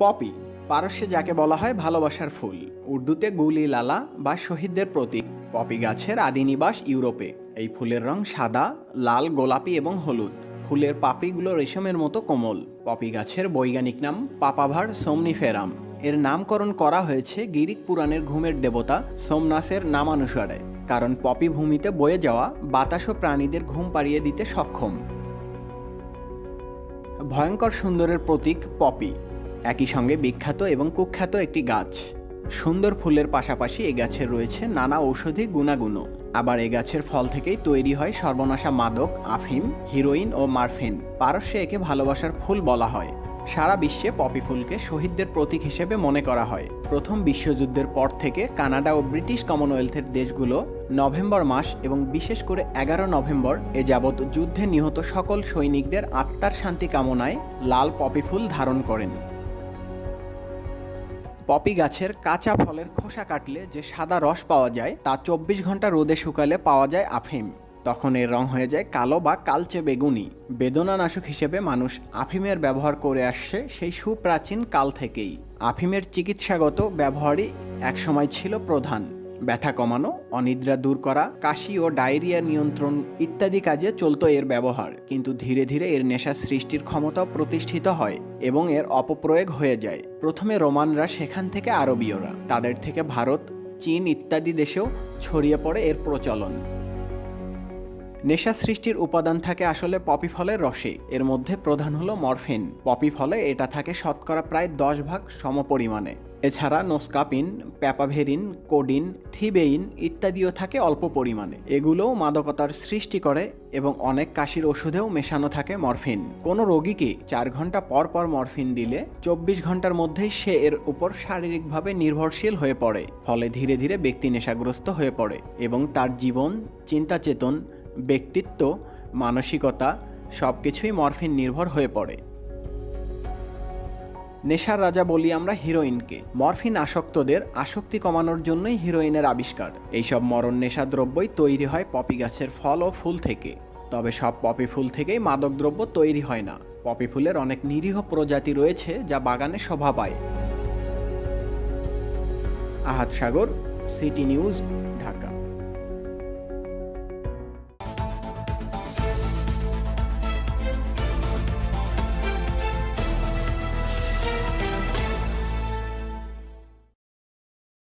Poppy, পারস্যে যাকে বলা হয় ভালোবাসার ফুল, উর্দুতে গুলি লালা বা শহীদদের প্রতীক। পপি গাছের আদি নিবাস ইউরোপে। এই ফুলের রং সাদা, লাল, গোলাপি এবং হলুদ। ফুলের পাপড়িগুলো রেশমের মতো কোমল। পপি গাছের বৈজ্ঞানিক নাম পাপাভার সোমনিফেরাম। এর নামকরণ করা হয়েছে গিরিক পুরাণের ঘুমের দেবতা সোমনাসের নামানুসারে, কারণ পপি ভূমিতে বয়ে যাওয়া বাতাস ও প্রাণীদের ঘুম পাড়িয়ে দিতে সক্ষম। ভয়ঙ্কর সুন্দরের প্রতীক পপি। একই সঙ্গে বিখ্যাত এবং কুখ্যাত একটি গাছ। সুন্দর ফুলের পাশাপাশি এ গাছের রয়েছে নানা ঔষধি গুণাগুণও। আবার এ গাছের ফল থেকেই তৈরি হয় সর্বনাশা মাদক, আফিম, হিরোইন ও মারফিন। পারস্যে একে ভালোবাসার ফুল বলা হয়। সারা বিশ্বে পপি ফুলকে শহীদদের প্রতীক হিসেবে মনে করা হয়। প্রথম বিশ্বযুদ্ধের পর থেকে কানাডা ও ব্রিটিশ কমনওয়েলথের দেশগুলো নভেম্বর মাস এবং বিশেষ করে এগারো নভেম্বর এ যাবৎ যুদ্ধে নিহত সকল সৈনিকদের আত্মার শান্তি কামনায় লাল পপি ফুল ধারণ করেন। পপি গাছের কাঁচা ফলের খোসা কাটলে যে সাদা রস পাওয়া যায়, তা চব্বিশ ঘণ্টা রোদে শুকালে পাওয়া যায় আফিম। তখন এর রং হয়ে যায় কালো বা কালচে বেগুনি। বেদনানাশক হিসেবে মানুষ আফিমের ব্যবহার করে আসছে সেই সুপ্রাচীন কাল থেকেই। আফিমের চিকিৎসাগত ব্যবহারই একসময় ছিল প্রধান। ব্যথা কমানো, অনিদ্রা দূর করা, কাশি ও ডায়রিয়া নিয়ন্ত্রণ ইত্যাদি কাজে চলতো এর ব্যবহার। কিন্তু ধীরে ধীরে এর নেশা সৃষ্টির ক্ষমতা প্রতিষ্ঠিত হয় এবং এর অপপ্রয়োগ হয়ে যায়। প্রথমে রোমানরা সেখান থেকে আরবীয়রা, তাদের থেকে ভারত, চীন ইত্যাদি দেশেও ছড়িয়ে পড়ে এর প্রচলন। নেশা সৃষ্টির উপাদান থাকে আসলে পপি ফলের রসে। এর মধ্যে প্রধান হলো মরফিন। পপি ফলে এটা থাকে শতকরা প্রায় দশ ভাগ সমপরিমাণে। এছাড়া নোস্কাপিন, প্যাপাভেরিন, কোডিন, থিবেইন ইত্যাদিও থাকে অল্প পরিমাণে। এগুলোও মাদকতার সৃষ্টি করে এবং অনেক কাশির ওষুধেও মেশানো থাকে মরফিন। কোনো রোগীকে চার ঘণ্টা পর পর মরফিন দিলে চব্বিশ ঘণ্টার মধ্যেই সে এর উপর শারীরিকভাবে নির্ভরশীল হয়ে পড়ে। ফলে ধীরে ধীরে ব্যক্তি নেশাগ্রস্ত হয়ে পড়ে এবং তার জীবন চিন্তা চেতন ব্যক্তিত্ব, মানসিকতা সব কিছুই মরফিন নির্ভর হয়ে পড়ে। নেশার রাজা বলি আমরা হিরোইনকে। মরফিন আসক্তদের আসক্তি কমানোর জন্যই হিরোইনের আবিষ্কার। এইসব মরণ নেশা দ্রব্যই তৈরি হয় পপি গাছের ফল ও ফুল থেকে। তবে সব পপি ফুল থেকেই মাদকদ্রব্য তৈরি হয় না। পপি ফুলের অনেক নিরীহ প্রজাতি রয়েছে যা বাগানে শোভা পায়। আহাত সাগর, সিটি নিউজ